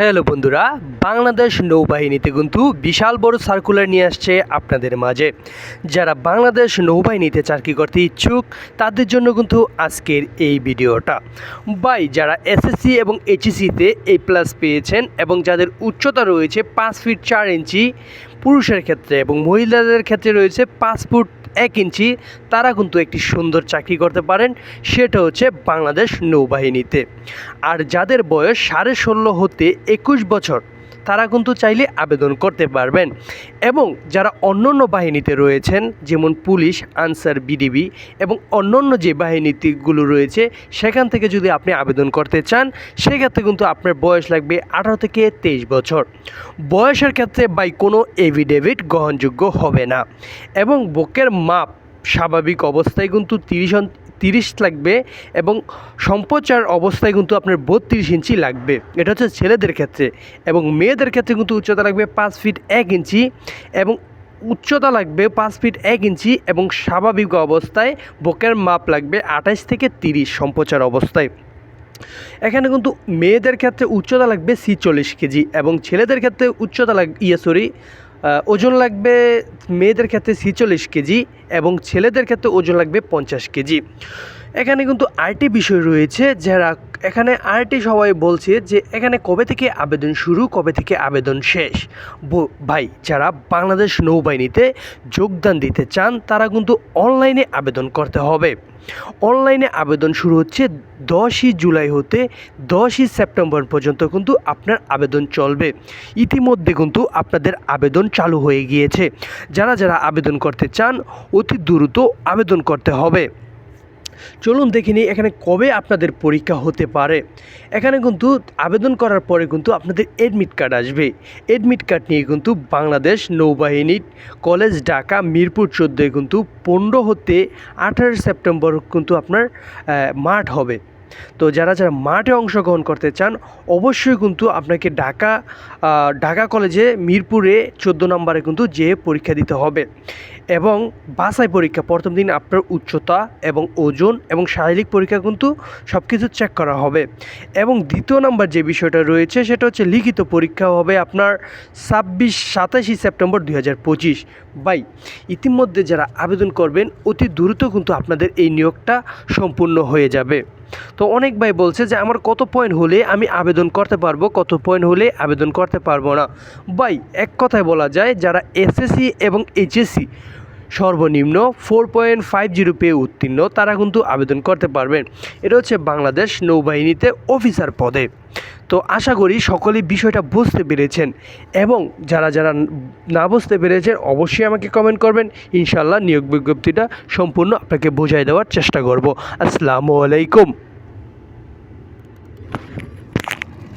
Hello বন্ধুরা, বাংলাদেশ নৌবাহিনীতে কিন্তু বিশাল বড় সার্কুলার নিয়ে আসছে আপনাদের মাঝে। যারা বাংলাদেশ নৌবাহিনীতে চাকরি করতে ইচ্ছুক, তাদের জন্য কিন্তু আজকের এই ভিডিওটা। বাই যারা এসএসসি এবং এইচএসসিতে এ প্লাস পেয়েছেন এবং যাদের উচ্চতা রয়েছে পাঁচ ফিট চার ইঞ্চি পুরুষের ক্ষেত্রে এবং মহিলাদের ক্ষেত্রে রয়েছে পাঁচ ফুট এক ইঞ্চি, তারা কিন্তু একটি সুন্দর চাকরি করতে পারেন, সেটা হচ্ছে বাংলাদেশ নৌবাহিনীতে। আর যাদের বয়স সাড়ে ষোলো হতে একুশ বছর তারা কিন্তু চাইলে আবেদন করতে পারবেন। এবং যারা অন্যান্য বাহিনীতে রয়েছেন, যেমন পুলিশ, আনসার বিডিবি এবং অন্যান্য যে বাহিনীগুলো রয়েছে, সেখান থেকে যদি আপনি আবেদন করতে চান, সেক্ষেত্রে কিন্তু আপনার বয়স লাগবে আঠারো থেকে তেইশ বছর। বয়সের ক্ষেত্রে বাই কোনো এভিডেভিট গ্রহণযোগ্য হবে না। এবং বুকের মাপ স্বাভাবিক অবস্থায় কিন্তু তিরিশ তিরিশ লাগবে এবং সম্প্রচার অবস্থায় কিন্তু আপনার বত্রিশ ইঞ্চি লাগবে। এটা হচ্ছে ছেলেদের ক্ষেত্রে এবং মেয়েদের ক্ষেত্রে কিন্তু উচ্চতা লাগবে পাঁচ ফিট এক ইঞ্চি এবং উচ্চতা লাগবে পাঁচ ফিট এক ইঞ্চি এবং স্বাভাবিক অবস্থায় বুকের মাপ লাগবে আঠাশ থেকে তিরিশ সম্প্রচার অবস্থায়। এখানে কিন্তু মেয়েদের ক্ষেত্রে উচ্চতা লাগবে ছিচল্লিশ কেজি এবং ছেলেদের ক্ষেত্রে উচ্চতা লাগ ইয়ে সরি ওজন লাগবে মেয়েদের ক্ষেত্রে ছেচল্লিশ কেজি এবং ছেলেদের ক্ষেত্রে ওজন লাগবে পঞ্চাশ কেজি। এখানে কিন্তু আরটি বিষয় রয়েছে, যারা এখানে আরটি সবাই বলছে যে এখানে কবে থেকে আবেদন শুরু, কবে থেকে আবেদন শেষ? ভাই, যারা বাংলাদেশ নৌবাহিনীতে যোগদান দিতে চান, তারা কিন্তু অনলাইনে আবেদন করতে হবে। অনলাইনে আবেদন শুরু হচ্ছে দশই জুলাই হতে দশই সেপ্টেম্বর পর্যন্ত কিন্তু আপনার আবেদন চলবে। ইতিমধ্যে কিন্তু আপনাদের আবেদন চালু হয়ে গিয়েছে। যারা যারা আবেদন করতে চান, অতি দ্রুত আবেদন করতে হবে। চলুন দেখে নিই এখানে কবে আপনাদের পরীক্ষা হতে পারে। এখানে কিন্তু আবেদন করার পরে কিন্তু আপনাদের এডমিট কার্ড আসবে। এডমিট কার্ড নিয়ে কিন্তু বাংলাদেশ নৌবাহিনী কলেজ ঢাকা মিরপুর চোদ্দোয় কিন্তু পনেরো হতে আঠারো সেপ্টেম্বর কিন্তু আপনার মাঠ হবে। তো যারা যারা মাঠে অংশগ্রহণ করতে চান, অবশ্যই কিন্তু আপনাকে ঢাকা ঢাকা কলেজে মিরপুরে চোদ্দ নম্বরে কিন্তু যেয়ে পরীক্ষা দিতে হবে। এবং বাসাই পরীক্ষা, প্রথম দিন আপনার উচ্চতা এবং ওজন এবং শারীরিক পরীক্ষা কিন্তু সব কিছু চেক করা হবে। এবং দ্বিতীয় নাম্বার যে বিষয়টা রয়েছে, সেটা হচ্ছে লিখিত পরীক্ষা হবে আপনার ছাব্বিশ সাতাশি সেপ্টেম্বর দুই হাজার পঁচিশ। বাই ইতিমধ্যে যারা আবেদন করবেন, অতি দ্রুত কিন্তু আপনাদের এই নিয়োগটা সম্পূর্ণ হয়ে যাবে। তো অনেক ভাই বলছে যে, আমার কত পয়েন্ট হলে আমি আবেদন করতে পারব, কত পয়েন্ট হলে আবেদন করতে পারব না? ভাই, এক কথায় বলা যায়, যারা এসএসসি এবং এইচএসসি সর্বনিম্ন ফোর পয়েন্ট ফাইভ জিরো পেয়ে উত্তীর্ণ, তারা কিন্তু আবেদন করতে পারবেন এটা হচ্ছে বাংলাদেশ নৌবাহিনীতে অফিসার পদে। তো আশা করি সকলেই বিষয়টা বুঝতে পেরেছেন এবং যারা যারা না বুঝতে পেরেছেন অবশ্যই আমাকে কমেন্ট করবেন। ইনশাল্লাহ নিয়োগ বিজ্ঞপ্তিটা সম্পূর্ণ আপনাকে বোঝাই দেওয়ার চেষ্টা করব। আসসালামু আলাইকুম।